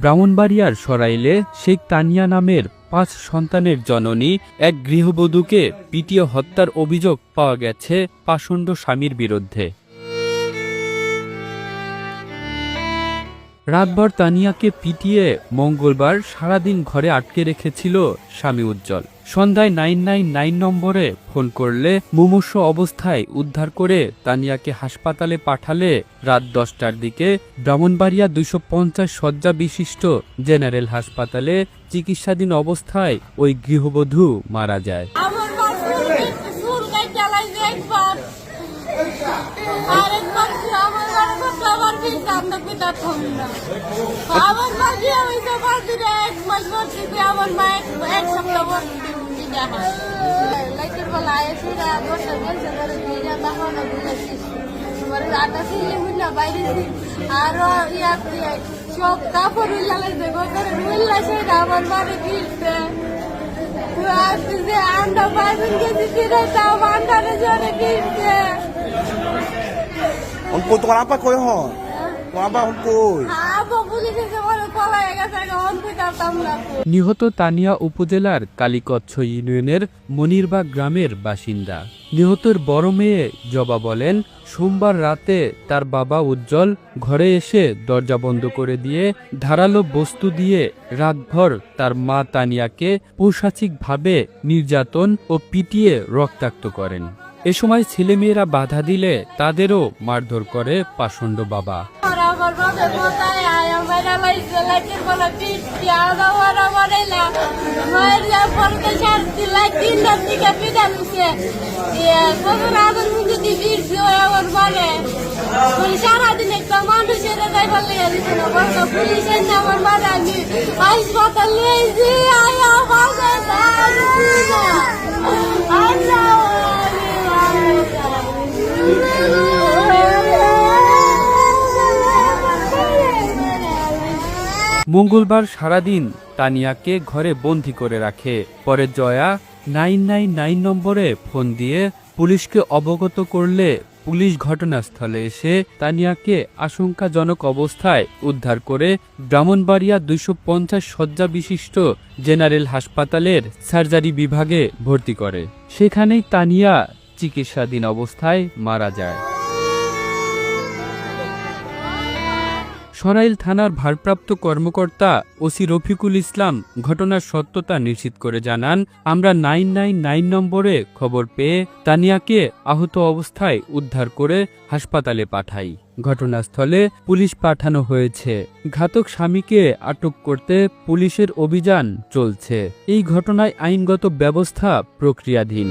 ব্রাহ্মণবাড়িয়ার সরাইলে শেখ তানিয়া নামের পাঁচ সন্তানের জননী এক গৃহবধূকে পিটিয়ে হত্যার অভিযোগ পাওয়া গেছে পাষণ্ড স্বামীর বিরুদ্ধে। রাতভর তানিয়াকে পিটিয়ে মঙ্গলবার সারাদিন ঘরে আটকে রেখেছিল স্বামী উজ্জ্বল। সন্ধ্যায় নাইন নাইন নাইন নম্বরে ফোন করলে মুমূর্ষ অবস্থায় উদ্ধার করে তানিয়াকে হাসপাতালে পাঠালে রাত দশটার দিকে ব্রাহ্মণবাড়িয়া দুইশো পঞ্চাশ শয্যা বিশিষ্ট জেনারেল হাসপাতালে চিকিৎসাধীন অবস্থায় ওই গৃহবধূ মারা যায়। আমার বাকি এক মাস বসে আমার মা এক সপ্তাহ বসে দেখা লাইটের বেলা এসে বসে বলছে বলে দিয়ে দেখো না বুঝেছিস মানে আটা ছিলে বুঝলা বাইরে আরও ইয়া সব কাপড় উল্লা লাগছে গোকরে উল্লা সেটা আমার বাড়ি ফিরতে। যে আন্ডা পাইবেন কেজি কিনে তাও আন্ডারে জোরে কিনছে অন কই তোমার আপা কই হন? তোমার আপা হন কই? নিহত তানিয়া উপজেলার কালিকচ্ছ ইউনিয়নের মনিরবাগ গ্রামের বাসিন্দা। নিহতের বড় মেয়ে জবা বলেন, সোমবার রাতে তার বাবা উজ্জ্বল ঘরে এসে দরজা বন্ধ করে দিয়ে ধারালো বস্তু দিয়ে রাতভর তার মা তানিয়াকে পৈশাচিকভাবে নির্যাতন ও পিটিয়ে রক্তাক্ত করেন। এ সময় ছেলেমেয়েরা বাধা দিলে তাদেরও মারধর করে পাষণ্ড বাবা। লাইটের বলা পিটি আদা ওরা বলেলা মায়ের যা পড়তে শান্তি লাইট তিনটার দিকে পিঠা ইয়ে কখন আদর মুখে দিয়ে ফিরছি ওই আমার বলে, বলি, সারাদিন একটা মানুষের তাই বলে দিছে না, বলতো, পুলিশের না আমার মানে আমি হাসপাতাল নিয়েছি মঙ্গলবার সারাদিন তানিয়াকে ঘরে বন্দি করে রাখে। পরে জয়া নাইন নাইন নাইন নম্বরে ফোন দিয়ে পুলিশকে অবগত করলে পুলিশ ঘটনাস্থলে এসে তানিয়াকে আশঙ্কাজনক অবস্থায় উদ্ধার করে ব্রাহ্মণবাড়িয়া দুইশো পঞ্চাশ শয্যা বিশিষ্ট জেনারেল হাসপাতালের সার্জারি বিভাগে ভর্তি করে। সেখানেই তানিয়া চিকিৎসাধীন অবস্থায় মারা যায়। সরাইল থানার ভারপ্রাপ্ত কর্মকর্তা ওসি রফিকুল ইসলাম ঘটনার সত্যতা নিশ্চিত করে জানান, আমরা নাইন নাইন নাইন নম্বরে খবর পেয়ে তানিয়াকে আহত অবস্থায় উদ্ধার করে হাসপাতালে পাঠাই। ঘটনাস্থলে পুলিশ পাঠানো হয়েছে। ঘাতক স্বামীকে আটক করতে পুলিশের অভিযান চলছে। এই ঘটনায় আইনগত ব্যবস্থা প্রক্রিয়াধীন।